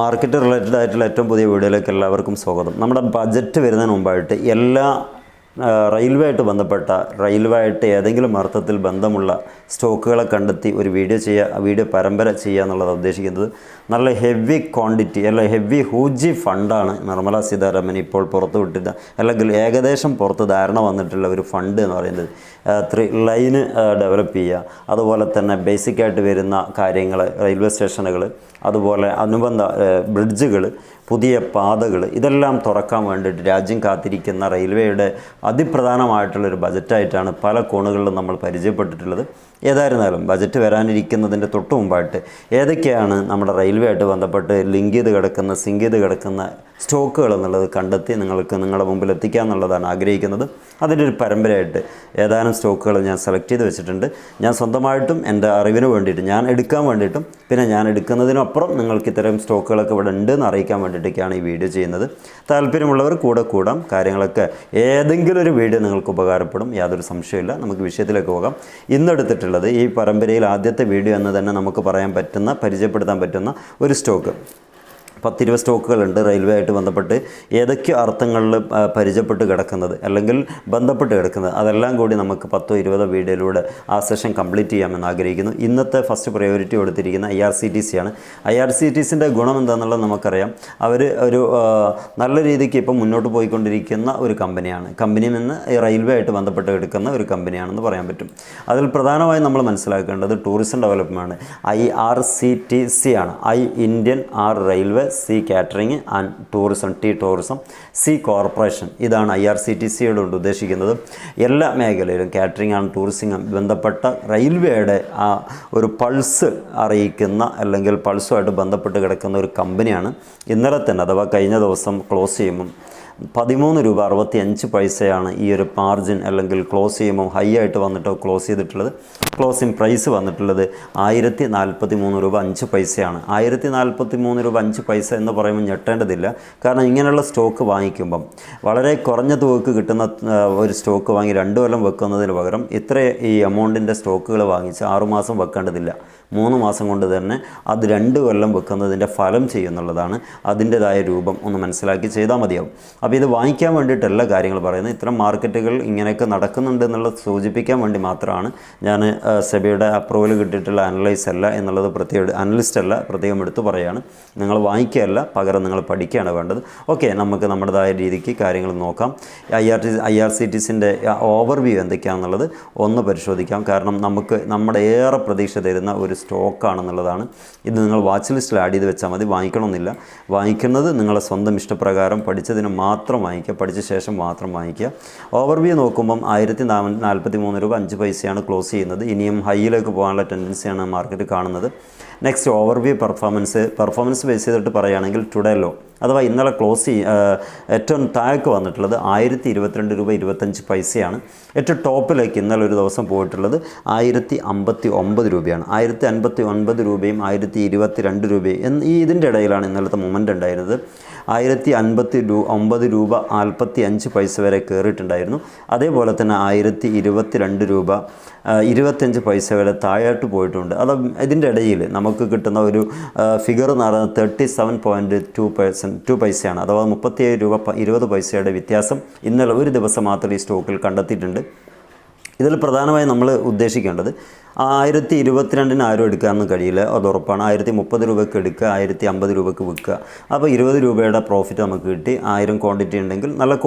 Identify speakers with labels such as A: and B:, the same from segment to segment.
A: Market related ആയിട്ടുള്ള ഏറ്റവും പുതിയ വീഡിയോയിലേക്ക് എല്ലാവർക്കും സ്വാഗതം. നമ്മുടെ ബജറ്റ് വരുന്നതിന് മുമ്പായിട്ട് എല്ലാ റെയിൽവേ ആയിട്ട് ബന്ധപ്പെട്ട റെയിൽവേ ആയിട്ട് ഏതെങ്കിലും അർത്ഥത്തിൽ ബന്ധമുള്ള സ്റ്റോക്കുകളെ കണ്ടെത്തി ഒരു വീഡിയോ ചെയ്യുക വീഡിയോ പരമ്പര ചെയ്യുക എന്നുള്ളത് ഉദ്ദേശിക്കുന്നത്. നല്ല ഹെവി ക്വാണ്ടിറ്റി അല്ല ഹെവി ഹൂജി ഫണ്ടാണ് നിർമ്മല സീതാരാമൻ ഇപ്പോൾ പുറത്തു വിട്ടിരുന്ന അല്ലെങ്കിൽ ഏകദേശം പുറത്ത് ധാരണ വന്നിട്ടുള്ള ഒരു ഫണ്ട് എന്ന് പറയുന്നത്. ത്രി ലൈന് ഡെവലപ്പ് ചെയ്യുക. അതുപോലെ തന്നെ ബേസിക്കായിട്ട് വരുന്ന കാര്യങ്ങൾ റെയിൽവേ സ്റ്റേഷനുകൾ അതുപോലെ അനുബന്ധ ബ്രിഡ്ജുകൾ പുതിയ പാതകൾ ഇതെല്ലാം തുറക്കാൻ വേണ്ടിയിട്ട് രാജ്യം കാത്തിരിക്കുന്ന റെയിൽവേയുടെ അതിപ്രധാനമായിട്ടുള്ളൊരു ബജറ്റായിട്ടാണ് പല കോണുകളിലും നമ്മൾ പരിചയപ്പെട്ടിട്ടുള്ളത്. ഏതായിരുന്നാലും ബജറ്റ് വരാനിരിക്കുന്നതിന്റെ തൊട്ട് മുമ്പായിട്ട് ഏതൊക്കെയാണ് നമ്മുടെ റെയിൽവേ ആയിട്ട് ബന്ധപ്പെട്ട് ലിങ്ക് ചെയ്ത് കിടക്കുന്ന സിങ്ക് ചെയ്ത് കിടക്കുന്ന സ്റ്റോക്കുകൾ എന്നുള്ളത് കണ്ടെത്തി നിങ്ങൾക്ക് നിങ്ങളുടെ മുമ്പിൽ എത്തിക്കുക എന്നുള്ളതാണ് ആഗ്രഹിക്കുന്നത്. അതിന്റെ ഒരു പരമ്പരയായിട്ട് ഏതാനും സ്റ്റോക്കുകൾ ഞാൻ സെലക്ട് ചെയ്ത് വെച്ചിട്ടുണ്ട്. ഞാൻ സ്വന്തമായിട്ടും എന്റെ അറിവിന് വേണ്ടിയിട്ട് ഞാൻ എടുക്കാൻ വേണ്ടിയിട്ടും പിന്നെ ഞാൻ എടുക്കുന്നതിനപ്പുറം നിങ്ങൾക്ക് ഇത്തരം സ്റ്റോക്കുകളൊക്കെ ഇവിടെ ഉണ്ട് എന്ന് അറിയിക്കാൻ വേണ്ടിയിട്ടൊക്കെയാണ് ഈ വീഡിയോ ചെയ്യുന്നത്. താല്പര്യമുള്ളവർ കൂടെ കൂടാം. കാര്യങ്ങളൊക്കെ ഏതെങ്കിലും ഒരു വീഡിയോ നിങ്ങൾക്ക് ഉപകാരപ്പെടും. യാതൊരു സംശയമില്ല നമുക്ക് വിഷയത്തിലേക്ക് പോകാം. ഇന്നെടുത്തിട്ടുള്ളത് ഈ പരമ്പരയിൽ ആദ്യത്തെ വീഡിയോ എന്ന് തന്നെ നമുക്ക് പറയാൻ പറ്റുന്ന പരിചയപ്പെടുത്താൻ പറ്റുന്ന ഒരു സ്റ്റോക്ക്. പത്തിരുപത് സ്റ്റോക്കുകളുണ്ട് റെയിൽവേ ആയിട്ട് ബന്ധപ്പെട്ട്. ഏതൊക്കെ അർത്ഥങ്ങളിൽ പരിചയപ്പെട്ട് കിടക്കുന്നത് അല്ലെങ്കിൽ ബന്ധപ്പെട്ട് കിടക്കുന്നത്. അതെല്ലാം കൂടി നമുക്ക് പത്തോ ഇരുപതോ വീഡിയോയിലൂടെ ആ സെഷൻ കംപ്ലീറ്റ് ചെയ്യാമെന്ന് ആഗ്രഹിക്കുന്നു. ഇന്നത്തെ ഫസ്റ്റ് പ്രയോറിറ്റി കൊടുത്തിരിക്കുന്ന I R C T C ആണ്. ഐ ആർ സി ടി സിന്റെ ഗുണം എന്താണെന്നുള്ളത് നമുക്കറിയാം. അവർ ഒരു നല്ല രീതിക്ക് ഇപ്പം മുന്നോട്ട് പോയിക്കൊണ്ടിരിക്കുന്ന ഒരു കമ്പനിയാണ്. കമ്പനിയിൽ നിന്ന് റെയിൽവേ ആയിട്ട് ബന്ധപ്പെട്ട് കിടക്കുന്ന ഒരു കമ്പനിയാണെന്ന് പറയാൻ പറ്റും. അതിൽ പ്രധാനമായും നമ്മൾ മനസ്സിലാക്കേണ്ടത് tourism ഡെവലപ്മെന്റാണ് I R C T C ആണ്. I Indian R railway C catering and tourism T tourism C corporation. ഇതാണ് ഐ ആർ സി ടി സിയോടുകൊണ്ട് ഉദ്ദേശിക്കുന്നത്. എല്ലാ മേഖലയിലും കാറ്ററിംഗ് ആൻഡ് ടൂറിസം ബന്ധപ്പെട്ട റെയിൽവേയുടെ ആ ഒരു പൾസ് അറിയിക്കുന്ന അല്ലെങ്കിൽ പൾസുമായിട്ട് ബന്ധപ്പെട്ട് കിടക്കുന്ന ഒരു കമ്പനിയാണ്. ഇന്നലെ തന്നെ അഥവാ കഴിഞ്ഞ ദിവസം ക്ലോസ് ചെയ്യുമ്പം പതിമൂന്ന് രൂപ അറുപത്തി അഞ്ച് പൈസയാണ് ഈ ഒരു മാർജിൻ അല്ലെങ്കിൽ ക്ലോസ് ചെയ്യുമ്പോൾ ഹൈ ആയിട്ട് വന്നിട്ടോ ക്ലോസ് ചെയ്തിട്ടുള്ളത്. ക്ലോസിംഗ് പ്രൈസ് വന്നിട്ടുള്ളത് ആയിരത്തി നാൽപ്പത്തി മൂന്ന് രൂപ അഞ്ച് പൈസയാണ്. ആയിരത്തി നാൽപ്പത്തി മൂന്ന് രൂപ അഞ്ച് പൈസ എന്ന് പറയുമ്പോൾ ഞെട്ടേണ്ടതില്ല. കാരണം ഇങ്ങനെയുള്ള സ്റ്റോക്ക് വാങ്ങിക്കുമ്പം വളരെ കുറഞ്ഞ തുകക്ക് കിട്ടുന്ന ഒരു സ്റ്റോക്ക് വാങ്ങി രണ്ട് കൊല്ലം വെക്കുന്നതിന് പകരം ഇത്ര ഈ എമൗണ്ടിന്റെ സ്റ്റോക്കുകൾ വാങ്ങിച്ച് ആറുമാസം വെക്കേണ്ടതില്ല. മൂന്ന് മാസം കൊണ്ട് തന്നെ അത് രണ്ട് കൊല്ലം വെക്കുന്നതിന്റെ ഫലം ചെയ്യുന്നുള്ളതാണ് അതിന്റെതായ രൂപം ഒന്ന് മനസ്സിലാക്കി ചെയ്താൽ മതിയാവും. അപ്പോൾ ഇത് വാങ്ങിക്കാൻ വേണ്ടിയിട്ടല്ല കാര്യങ്ങൾ പറയുന്നത്. ഇത്തരം മാർക്കറ്റുകൾ ഇങ്ങനെയൊക്കെ നടക്കുന്നുണ്ട് എന്നുള്ളത് സൂചിപ്പിക്കാൻ വേണ്ടി മാത്രമാണ് ഞാൻ സെബിയുടെ അപ്രൂവൽ കിട്ടിയിട്ടുള്ള അനലൈസ് അല്ല എന്നുള്ളത് പ്രത്യേക അനലിസ്റ്റ് അല്ല പ്രത്യേകം എടുത്തു പറയുകയാണ് നിങ്ങൾ വാങ്ങിക്കുകയല്ല പകരം നിങ്ങൾ പഠിക്കുകയാണ് വേണ്ടത്. ഓക്കെ നമുക്ക് നമ്മുടേതായ രീതിക്ക് കാര്യങ്ങൾ നോക്കാം. I R T I R C T സിന്റെ ഓവർവ്യൂ എന്തൊക്കെയാണെന്നുള്ളത് ഒന്ന് പരിശോധിക്കാം. കാരണം നമുക്ക് നമ്മുടെ ഏറെ പ്രതീക്ഷ തരുന്ന ഒരു സ്റ്റോക്കാണെന്നുള്ളതാണ്. ഇത് നിങ്ങൾ വാച്ച് ലിസ്റ്റിൽ ആഡ് ചെയ്ത് വെച്ചാൽ മതി വാങ്ങിക്കണമെന്നില്ല. വാങ്ങിക്കുന്നത് നിങ്ങളുടെ സ്വന്തം ഇഷ്ടപ്രകാരം പഠിച്ചതിന് മാത്രം വാങ്ങിക്കുക പഠിച്ച ശേഷം മാത്രം വാങ്ങിക്കുക. ഓവർവ്യൂ നോക്കുമ്പം ആയിരത്തി നാൽപ്പത്തി മൂന്ന് രൂപ അഞ്ച് പൈസയാണ് ക്ലോസ് ചെയ്യുന്നത്. ഇനിയും ഹൈയിലേക്ക് പോകാനുള്ള ടെൻഡൻസിയാണ് മാർക്കറ്റ് കാണുന്നത്. Next overview performance performance base ചെയ്തിട്ട് പറയുകയാണെങ്കിൽ ടുഡേ ലോ അഥവാ ഇന്നലെ ക്ലോസ് ചെയ്യ ഏറ്റവും താഴേക്ക് വന്നിട്ടുള്ളത് ആയിരത്തി ഇരുപത്തിരണ്ട് രൂപ ഇരുപത്തഞ്ച് പൈസയാണ്. ഏറ്റവും ടോപ്പിലേക്ക് ഇന്നലെ ഒരു ദിവസം പോയിട്ടുള്ളത് ആയിരത്തി അമ്പത്തി ഒമ്പത് രൂപയാണ്. ആയിരത്തി അൻപത്തി ഒൻപത് രൂപയും ആയിരത്തി ഇരുപത്തി രണ്ട് രൂപയും ഈ ഇതിന്റെ ഇടയിലാണ് ഇന്നലത്തെ മൊമെന്റ് ഉണ്ടായിരുന്നത്. ആയിരത്തി അൻപത്തി രൂ ഒമ്പത് രൂപ നാൽപ്പത്തി അഞ്ച് പൈസ വരെ കയറിയിട്ടുണ്ടായിരുന്നു അതേപോലെ തന്നെ ആയിരത്തി ഇരുപത്തി രണ്ട് രൂപ ഇരുപത്തഞ്ച് പൈസ വരെ താഴോട്ട് പോയിട്ടുണ്ട്. അത് ഇതിന്റെ ഇടയിൽ നമുക്ക് കിട്ടുന്ന ഒരു ഫിഗർ എന്ന് പറയുന്നത് thirty seven point two percent two പൈസയാണ്. അഥവാ മുപ്പത്തിയേഴ് രൂപ ഇരുപത് പൈസയുടെ വ്യത്യാസം ഇന്നലെ ഒരു ദിവസം മാത്രമേ ഈ സ്റ്റോക്കിൽ കണ്ടെത്തിയിട്ടുണ്ട്. ഇതിൽ പ്രധാനമായും നമ്മൾ ഉദ്ദേശിക്കേണ്ടത് ആയിരത്തി ഇരുപത്തിരണ്ടിന് ആരും എടുക്കാനൊന്നും കഴിയില്ല. അത് ഉറപ്പാണ്. ആയിരത്തി മുപ്പത് രൂപയ്ക്ക് എടുക്കുക ആയിരത്തി അമ്പത് രൂപയ്ക്ക് വിൽക്കുക. അപ്പോൾ ഇരുപത് രൂപയുടെ പ്രോഫിറ്റ് നമുക്ക് കിട്ടി. ആയിരം ക്വാണ്ടിറ്റി ഉണ്ടെങ്കിൽ നല്ല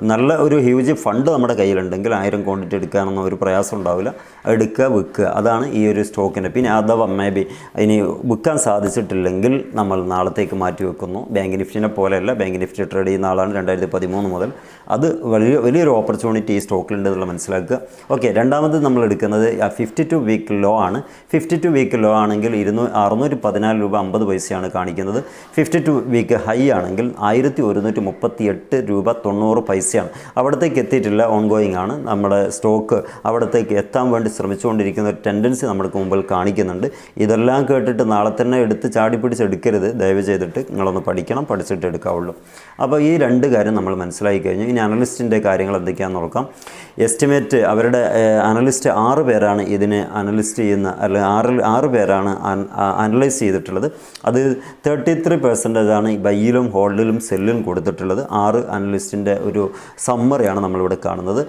A: നല്ല ഒരു ഹ്യൂജ് ഫണ്ട് നമ്മുടെ കയ്യിലുണ്ടെങ്കിൽ ആയിരം ക്വാണ്ടിറ്റി എടുക്കാനൊന്നും ഒരു പ്രയാസം ഉണ്ടാവില്ല. എടുക്കുക വിൽക്കുക. അതാണ് ഈ ഒരു സ്റ്റോക്കിന്റെ പിന്നെ അഥവാ മേ ബി ഇനി വിൽക്കാൻ സാധിച്ചിട്ടില്ലെങ്കിൽ നമ്മൾ നാളത്തേക്ക് മാറ്റി വെക്കുന്നു. ബാങ്ക് നിഫ്റ്റിനെ പോലെയല്ല. ബാങ്ക് നിഫ്റ്റി ട്രേഡ് ചെയ്യുന്ന ആളാണ് രണ്ടായിരത്തി പതിമൂന്ന് മുതൽ. അത് വലിയ വലിയൊരു ഓപ്പർച്യൂണിറ്റി ഈ സ്റ്റോക്കിലുണ്ട് എന്നുള്ള മനസ്സിലാക്കുക. ഓക്കെ രണ്ടാമത് നമ്മൾ എടുക്കുന്നത് ഫിഫ്റ്റി ടു വീക്ക് ലോ ആണ്. ഫിഫ്റ്റി ടു വീക്ക് ലോ ആണെങ്കിൽ ഇരുന്നൂ അറുന്നൂറ്റി പതിനാല് രൂപ അമ്പത് പൈസയാണ് കാണിക്കുന്നത്. ഫിഫ്റ്റി ടു വീക്ക് ഹൈ ആണെങ്കിൽ ആയിരത്തി ഒരുന്നൂറ്റി മുപ്പത്തി എട്ട് രൂപ തൊണ്ണൂറ് പൈസയാണ്. അവിടത്തേക്ക് എത്തിയിട്ടില്ല ഓൺഗോയിങ് ആണ്. നമ്മുടെ സ്റ്റോക്ക് അവിടത്തേക്ക് എത്താൻ വേണ്ടി ശ്രമിച്ചുകൊണ്ടിരിക്കുന്ന ഒരു ടെൻഡൻസി നമ്മൾക്ക് മുമ്പിൽ കാണിക്കുന്നുണ്ട്. ഇതെല്ലാം കേട്ടിട്ട് നാളെ തന്നെ എടുത്ത് ചാടി പിടിച്ചെടുക്കരുത്. ദയവ് ചെയ്തിട്ട് നിങ്ങളൊന്ന് പഠിക്കണം പഠിച്ചിട്ട് എടുക്കാവുള്ളൂ. അപ്പോൾ ഈ രണ്ട് കാര്യം നമ്മൾ മനസ്സിലാക്കി കഴിഞ്ഞു. ഇനി അനലിസ്റ്റിന്റെ കാര്യങ്ങൾ എന്തൊക്കെയാണെന്ന് നോക്കാം. എസ്റ്റിമേറ്റ് അവരുടെ അനലിസ്റ്റ് ആറ് പേരാണ് ഇതിന് അനലിസ്റ്റ് ചെയ്യുന്ന അല്ലെങ്കിൽ ആറ് ആറ് പേരാണ് അനലൈസ് ചെയ്തിട്ടുള്ളത്. അത് തേർട്ടി ത്രീ ആണ് ബൈയിലും ഹോൾഡിലും സെല്ലിലും കൊടുത്തിട്ടുള്ളത്. ആറ് അനലിസ്റ്റിന്റെ ഒരു സമ്മറിയാണ് നമ്മളിവിടെ കാണുന്നത്.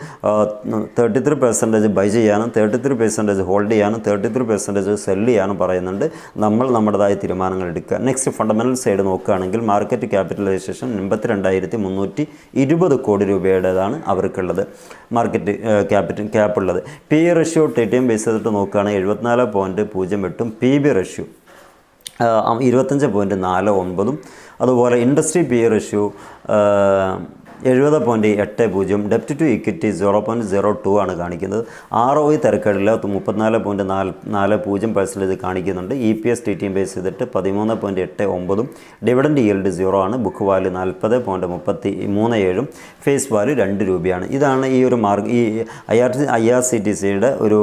A: തേർട്ടി ത്രീ പെർസെന്റേജ് ബൈ ചെയ്യാനും തേർട്ടി ത്രീ പെർസെന്റേജ് ഹോൾഡ് ചെയ്യാനും തേർട്ടി ത്രീ പെർസെന്റേജ് സെല്ല് ചെയ്യാനും പറയുന്നുണ്ട്. നമ്മൾ നമ്മുടേതായ തീരുമാനങ്ങൾ എടുക്കുക. നെക്സ്റ്റ് ഫണ്ടമെന്റൽ സൈഡ് നോക്കുകയാണെങ്കിൽ മാർക്കറ്റ് ക്യാപിറ്റലൈസേഷൻ എൺപത്തി രണ്ടായിരത്തി മുന്നൂറ്റി ഇരുപത് കോടി രൂപയുടേതാണ് അവർക്കുള്ളത് market capital ക്യാപ്പുള്ളത് P ratio T T M base നോക്കുകയാണെങ്കിൽ എഴുപത്തിനാല് പോയിന്റ് പൂജ്യം എട്ടും പി ബി റഷ്യോ ഇരുപത്തഞ്ച് പോയിന്റ് നാല് ഒൻപതും അതുപോലെ ഇൻഡസ്ട്രി പി റഷ്യോ എഴുപത് പോയിന്റ് എട്ട് പൂജ്യം ഡെപ്റ്റ് to equity zero point zero two ആണ് കാണിക്കുന്നത്. ആർ ഒ ഐ തിരക്കേടില്ല മുപ്പത്തിനാല് പോയിന്റ് നാല് നാല് പൂജ്യം പെർസെന്റേജ് കാണിക്കുന്നുണ്ട്. E P S T T base ചെയ്തിട്ട് പതിമൂന്ന് പോയിന്റ് എട്ട് ഒമ്പതും ഡിവിഡൻഡ് yield സീറോ ആണ് ബുക്ക് വാല്യൂ നാൽപ്പത് പോയിന്റ് മുപ്പത്തി മൂന്ന് ഏഴും ഫേസ് വാല്യൂ രണ്ട് രൂപയാണ്. ഇതാണ് ഈ ഒരു മാർക്ക് ഈ I R I R C T സിയുടെ ഒരു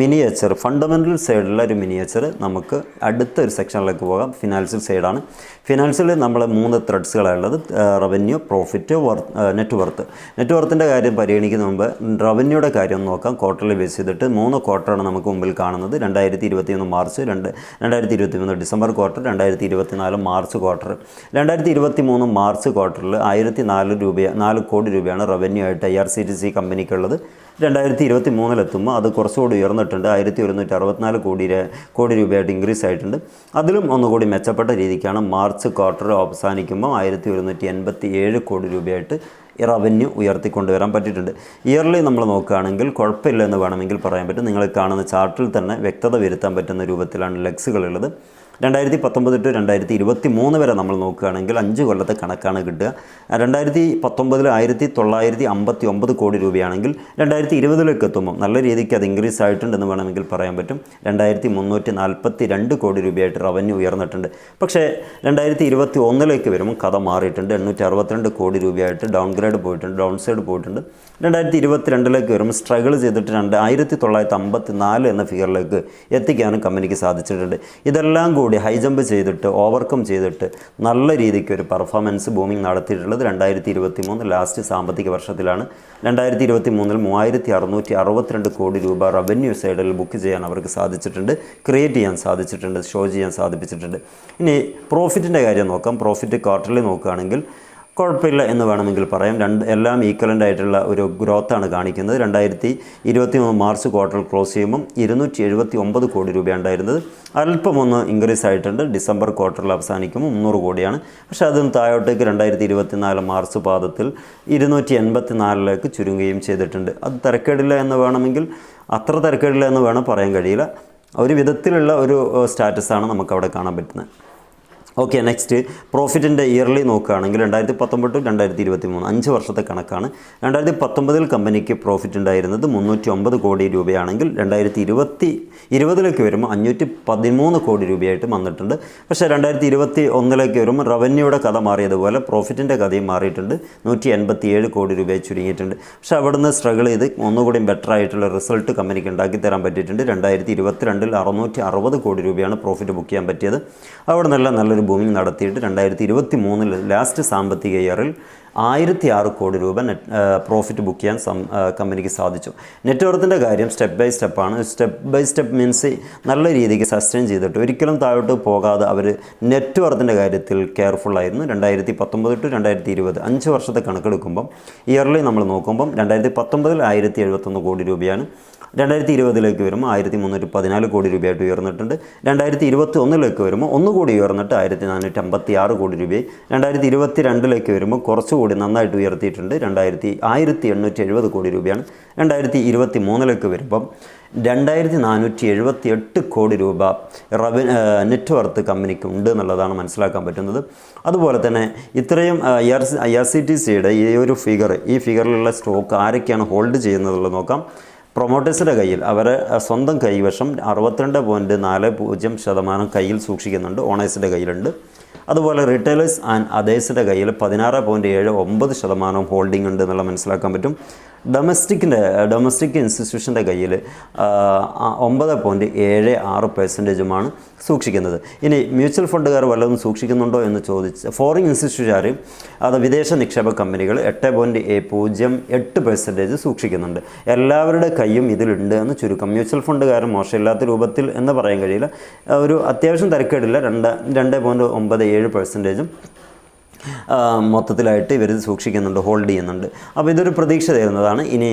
A: മിനിയേച്ചർ ഫണ്ടമെന്റൽ സൈഡിലുള്ള ഒരു മിനിയേച്ചർ നമുക്ക് അടുത്ത ഒരു സെക്ഷനിലേക്ക് പോകാം. ഫിനാൻഷ്യൽ സൈഡാണ് ഫിനാൻഷ്യൽ നമ്മൾ മൂന്ന് ത്രെഡ്സുകളാണ് ഉള്ളത്. Revenue profit worth net worth net വർത്തിന്റെ കാര്യം പരിഗണിക്കുന്ന മുമ്പ് റവന്യൂടെ കാര്യം നോക്കാം. ക്വാർട്ടറിൽ ബേസ് ചെയ്തിട്ട് മൂന്ന് ക്വാർട്ടറാണ് നമുക്ക് മുമ്പിൽ കാണുന്നത്. രണ്ടായിരത്തി ഇരുപത്തി ഒന്ന് മാർച്ച് രണ്ട് രണ്ടായിരത്തി ഇരുപത്തി മൂന്ന് ഡിസംബർ ക്വാർട്ടർ രണ്ടായിരത്തി ഇരുപത്തി നാല് മാർച്ച് ക്വാർട്ടർ രണ്ടായിരത്തി ഇരുപത്തി മൂന്ന് മാർച്ച് ക്വാർട്ടറിൽ ആയിരത്തി നാല് രൂപ നാല് കോടി രൂപയാണ് റവന്യൂ ആയിട്ട് I R C T C കമ്പനിക്കുള്ളത് രണ്ടായിരത്തി ഇരുപത്തി മൂന്നിലെത്തുമ്പോൾ അത് കുറച്ചുകൂടി ഉയർന്നിട്ടുണ്ട്. ആയിരത്തി ഒരുന്നൂറ്റി അറുപത്തിനാല് കോടി കോടി രൂപയായിട്ട് ഇൻക്രീസ് ആയിട്ടുണ്ട്. അതിലും ഒന്നുകൂടി മെച്ചപ്പെട്ട രീതിക്കാണ് മാർച്ച് ക്വാർട്ടർ അവസാനിക്കുമ്പോൾ ആയിരത്തി ഒരുന്നൂറ്റി എൺപത്തി ഏഴ് കോടി രൂപയായിട്ട് റവന്യൂ ഉയർത്തിക്കൊണ്ടുവരാൻ പറ്റിയിട്ടുണ്ട്. ഇയർലി നമ്മൾ നോക്കുകയാണെങ്കിൽ കുഴപ്പമില്ല എന്ന് വേണമെങ്കിൽ പറയാൻ പറ്റും. നിങ്ങൾ കാണുന്ന ചാർട്ടിൽ തന്നെ വ്യക്തത വരുത്താൻ പറ്റുന്ന രൂപത്തിലാണ് ലെഗ്സുകളുള്ളത് രണ്ടായിരത്തി പത്തൊമ്പത് ടു രണ്ടായിരത്തി ഇരുപത്തി മൂന്ന് വരെ നമ്മൾ നോക്കുകയാണെങ്കിൽ അഞ്ച് കൊല്ലത്തെ കണക്കാണ് കിട്ടുക. രണ്ടായിരത്തി പത്തൊമ്പതിൽ ആയിരത്തി തൊള്ളായിരത്തി അമ്പത്തി ഒമ്പത് കോടി രൂപയാണെങ്കിൽ രണ്ടായിരത്തി ഇരുപതിലേക്ക് എത്തുമ്പോൾ നല്ല രീതിക്ക് അത് ഇൻക്രീസ് ആയിട്ടുണ്ടെന്ന് വേണമെങ്കിൽ പറയാൻ പറ്റും. രണ്ടായിരത്തി മുന്നൂറ്റി നാൽപ്പത്തി രണ്ട് കോടി രൂപയായിട്ട് റവന്യൂ ഉയർന്നിട്ടുണ്ട്. പക്ഷേ രണ്ടായിരത്തി ഇരുപത്തി ഒന്നിലേക്ക് വരുമ്പോൾ കഥ മാറിയിട്ടുണ്ട്. എണ്ണൂറ്റി അറുപത്തിരണ്ട് കോടി രൂപയായിട്ട് ഡൗൺ ഗ്രേഡ് പോയിട്ടുണ്ട് ഡൗൺ സൈഡ് പോയിട്ടുണ്ട്. രണ്ടായിരത്തി ഇരുപത്തിരണ്ടിലേക്ക് വരുമ്പോൾ സ്ട്രഗിൾ ചെയ്തിട്ട് രണ്ട് ആയിരത്തി തൊള്ളായിരത്തി അമ്പത്തി നാല് എന്ന ഫിഗറിലേക്ക് എത്തിക്കാനും കമ്പനിക്ക് സാധിച്ചിട്ടുണ്ട്. ഇതെല്ലാം കൂടി ഹൈ ജമ്പ് ചെയ്തിട്ട് ഓവർകം ചെയ്തിട്ട് നല്ല രീതിക്ക് ഒരു പെർഫോമൻസ് ബൂമിംഗ് നടത്തിയിട്ടുള്ളത് രണ്ടായിരത്തി ഇരുപത്തി മൂന്ന് ലാസ്റ്റ് സാമ്പത്തിക വർഷത്തിലാണ്. രണ്ടായിരത്തി ഇരുപത്തി മൂന്നിൽ മൂവായിരത്തി അറുന്നൂറ്റി അറുപത്തിരണ്ട് കോടി രൂപ റവന്യൂ സൈഡിൽ ബുക്ക് ചെയ്യാൻ അവർക്ക് സാധിച്ചിട്ടുണ്ട്. ക്രിയേറ്റ് ചെയ്യാൻ സാധിച്ചിട്ടുണ്ട് ഷോ ചെയ്യാൻ സാധിപ്പിച്ചിട്ടുണ്ട്. ഇനി പ്രോഫിറ്റിന്റെ കാര്യം നോക്കാം. പ്രോഫിറ്റ് ക്വാർട്ടർലി നോക്കുകയാണെങ്കിൽ കുഴപ്പമില്ല എന്ന് വേണമെങ്കിൽ പറയാം. രണ്ട് എല്ലാം ഈക്വലന്റ് ആയിട്ടുള്ള ഒരു ഗ്രോത്താണ് കാണിക്കുന്നത്. രണ്ടായിരത്തി ഇരുപത്തി മൂന്ന് മാർച്ച് ക്വാർട്ടർ ക്ലോസ് ചെയ്യുമ്പം ഇരുന്നൂറ്റി എഴുപത്തി ഒമ്പത് കോടി രൂപയുണ്ടായിരുന്നത് ഉണ്ടായിരുന്നത്. അല്പം ഒന്ന് ഇൻക്രീസ് ആയിട്ടുണ്ട്. ഡിസംബർ ക്വാർട്ടറിൽ അവസാനിക്കുമ്പോൾ മുന്നൂറ് കോടിയാണ്. പക്ഷേ അതും താഴോട്ടേക്ക് രണ്ടായിരത്തി ഇരുപത്തി നാല് മാർച്ച് പാദത്തിൽ ഇരുന്നൂറ്റി എൺപത്തി നാലിലേക്ക് ചുരുങ്ങുകയും ചെയ്തിട്ടുണ്ട്. അത് തിരക്കേടില്ല എന്ന് വേണമെങ്കിൽ അത്ര തിരക്കേടില്ല എന്ന് വേണം പറയാൻ കഴിയില്ല. ഒരു വിധത്തിലുള്ള ഒരു സ്റ്റാറ്റസാണ് നമുക്കവിടെ കാണാൻ പറ്റുന്നത്. ഓക്കെ നെക്സ്റ്റ് പ്രോഫിറ്റിന്റെ ഇയർലി നോക്കുകയാണെങ്കിൽ രണ്ടായിരത്തി പത്തൊമ്പത് ടു രണ്ടായിരത്തി ഇരുപത്തി മൂന്ന് അഞ്ച് വർഷത്തെ കണക്കാണ്. രണ്ടായിരത്തി പത്തൊമ്പതിൽ കമ്പനിക്ക് പ്രോഫിറ്റ് ഉണ്ടായിരുന്നത് മുന്നൂറ്റി ഒമ്പത് കോടി രൂപയാണെങ്കിൽ രണ്ടായിരത്തി ഇരുപത്തി ഇരുപതിലേക്ക് വരുമ്പോൾ അഞ്ഞൂറ്റി പതിമൂന്ന് കോടി രൂപയായിട്ട് വന്നിട്ടുണ്ട്. പക്ഷേ രണ്ടായിരത്തി ഇരുപത്തി ഒന്നിലേക്ക് വരുമ്പോൾ റവന്യൂയുടെ കഥ മാറിയതുപോലെ പ്രോഫിറ്റിന്റെ കഥയും മാറിയിട്ടുണ്ട്. നൂറ്റി എൺപത്തി ഏഴ് കോടി രൂപയായി ചുരുങ്ങിയിട്ടുണ്ട്. പക്ഷേ അവിടുന്ന് സ്ട്രഗിൾ ചെയ്ത് ഒന്നുകൂടി ബെറ്റർ ആയിട്ടുള്ള റിസൾട്ട് കമ്പനിക്ക് ഉണ്ടാക്കി തരാൻ പറ്റിയിട്ടുണ്ട്. രണ്ടായിരത്തി ഇരുപത്തിരണ്ടിൽ അറുന്നൂറ്റി അറുപത് കോടി രൂപയാണ് പ്രോഫിറ്റ് ബുക്ക് ചെയ്യാൻ പറ്റിയത്. അവിടെ നല്ല നല്ലൊരു ബൂമിംഗ് നടത്തിയിട്ട് രണ്ടായിരത്തി ഇരുപത്തി മൂന്നിൽ ലാസ്റ്റ് സാമ്പത്തിക ഇയറിൽ ആയിരത്തി ആറ് കോടി രൂപ നെറ്റ് പ്രോഫിറ്റ് ബുക്ക് ചെയ്യാൻ കമ്പനിക്ക് സാധിച്ചു. നെറ്റ്വർത്തിന്റെ കാര്യം സ്റ്റെപ്പ് ബൈ സ്റ്റെപ്പാണ് സ്റ്റെപ്പ് ബൈ സ്റ്റെപ്പ് മീൻസ് നല്ല രീതിക്ക് സസ്റ്റെയിൻ ചെയ്തിട്ട് ഒരിക്കലും താഴോട്ട് പോകാതെ അവർ നെറ്റ്വർത്തിന്റെ കാര്യത്തിൽ കെയർഫുള്ളായിരുന്നു രണ്ടായിരത്തി പത്തൊമ്പത് ടു രണ്ടായിരത്തി ഇരുപത് അഞ്ച് വർഷത്തെ കണക്കെടുക്കുമ്പം ഇയർലി നമ്മൾ നോക്കുമ്പം രണ്ടായിരത്തി പത്തൊമ്പതിൽ ആയിരത്തി എഴുപത്തൊന്ന് കോടി രൂപയാണ് രണ്ടായിരത്തി ഇരുപതിലേക്ക് വരുമ്പോൾ ആയിരത്തി മുന്നൂറ്റി പതിനാല് കോടി രൂപയായിട്ട് ഉയർന്നിട്ടുണ്ട്. രണ്ടായിരത്തി ഇരുപത്തി ഒന്നിലേക്ക് വരുമ്പോൾ ഒന്നുകൂടി ഉയർന്നിട്ട് ആയിരത്തി നാനൂറ്റി അമ്പത്തി ആറ് കോടി രൂപയായി. രണ്ടായിരത്തി ഇരുപത്തി രണ്ടിലേക്ക് വരുമ്പോൾ കുറച്ചുകൂടി നന്നായിട്ട് ഉയർത്തിയിട്ടുണ്ട്. രണ്ടായിരത്തി ആയിരത്തി എണ്ണൂറ്റി എഴുപത് കോടി രൂപയാണ്. രണ്ടായിരത്തി ഇരുപത്തി മൂന്നിലേക്ക് വരുമ്പം രണ്ടായിരത്തി നാനൂറ്റി എഴുപത്തി എട്ട് കോടി രൂപ റവ നെറ്റ് വർത്ത് കമ്പനിക്ക് ഉണ്ട് എന്നുള്ളതാണ് മനസ്സിലാക്കാൻ പറ്റുന്നത്. അതുപോലെ തന്നെ ഇത്രയും എസ് എസ് സി ടി സിയുടെ ഈ ഒരു ഫിഗർ ഈ ഫിഗറിലുള്ള സ്റ്റോക്ക് ആരൊക്കെയാണ് ഹോൾഡ് ചെയ്യുന്നതെന്നുള്ളത് നോക്കാം. പ്രൊമോട്ടേഴ്സിന്റെ കയ്യിൽ അവർ സ്വന്തം കൈവശം അറുപത്തിരണ്ട് പോയിന്റ് നാല് പൂജ്യം ശതമാനം കയ്യിൽ സൂക്ഷിക്കുന്നുണ്ട്. ഓണേഴ്സിന്റെ കയ്യിലുണ്ട്. അതുപോലെ റിട്ടെയിലേഴ്സ് ആൻഡ് അതേഴ്സിന്റെ കയ്യിൽ പതിനാറ് പോയിന്റ് ഏഴ് ഒമ്പത് ശതമാനം ഹോൾഡിംഗ് ഉണ്ട് എന്നുള്ള മനസ്സിലാക്കാൻ പറ്റും. ഡൊമസ്റ്റിക്കിന്റെ ഡൊമസ്റ്റിക് ഇൻസ്റ്റിറ്റ്യൂഷന്റെ കയ്യിൽ ഒമ്പത് പോയിന്റ് ഏഴ് ആറ് പെർസെന്റേജുമാണ് സൂക്ഷിക്കുന്നത്. ഇനി മ്യൂച്വൽ ഫണ്ടുകാർ വല്ലതും സൂക്ഷിക്കുന്നുണ്ടോ എന്ന് ചോദിച്ച് ഫോറിൻ ഇൻസ്റ്റിറ്റ്യൂട്ടുകാർ അത് വിദേശ നിക്ഷേപ കമ്പനികൾ എട്ട് പോയിന്റ് ഏ പൂജ്യം എട്ട് പെർസെന്റേജ് സൂക്ഷിക്കുന്നുണ്ട്. എല്ലാവരുടെ കയ്യും ഇതിലുണ്ട് എന്ന് ചുരുക്കം. മ്യൂച്വൽ ഫണ്ടുകാർ മോശമില്ലാത്ത രൂപത്തിൽ എന്ന് പറയാൻ കഴിയില്ല. ഒരു അത്യാവശ്യം തിരക്കേടില്ല. രണ്ട് രണ്ട് പോയിന്റ് ഒമ്പത് ഏഴ് പെർസെന്റേജും മൊത്തത്തിലായിട്ട് ഇവർ സൂക്ഷിക്കുന്നുണ്ട് ഹോൾഡ് ചെയ്യുന്നുണ്ട്. അപ്പോൾ ഇതൊരു പ്രതീക്ഷ തരുന്നതാണ്. ഇനി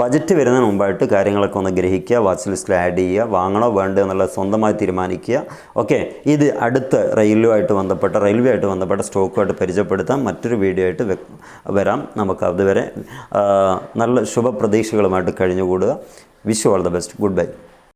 A: ബജറ്റ് വരുന്നതിന് മുമ്പായിട്ട് കാര്യങ്ങളൊക്കെ ഒന്ന് ഗ്രഹിക്കുക വാച്ച് ലിസ്റ്റിൽ ആഡ് ചെയ്യുക വാങ്ങണോ വേണ്ടോ എന്നുള്ളത് സ്വന്തമായി തീരുമാനിക്കുക. ഓക്കെ ഇത് അടുത്ത റെയിലുമായിട്ട് ബന്ധപ്പെട്ട റെയിൽവേ ആയിട്ട് ബന്ധപ്പെട്ട സ്റ്റോക്കുമായിട്ട് പരിചയപ്പെടുത്താം. മറ്റൊരു വീഡിയോ ആയിട്ട് വരാം. നമുക്ക് അതുവരെ നല്ല ശുഭപ്രതീക്ഷകളുമായിട്ട് കഴിഞ്ഞുകൂടുക. Wish all the best goodbye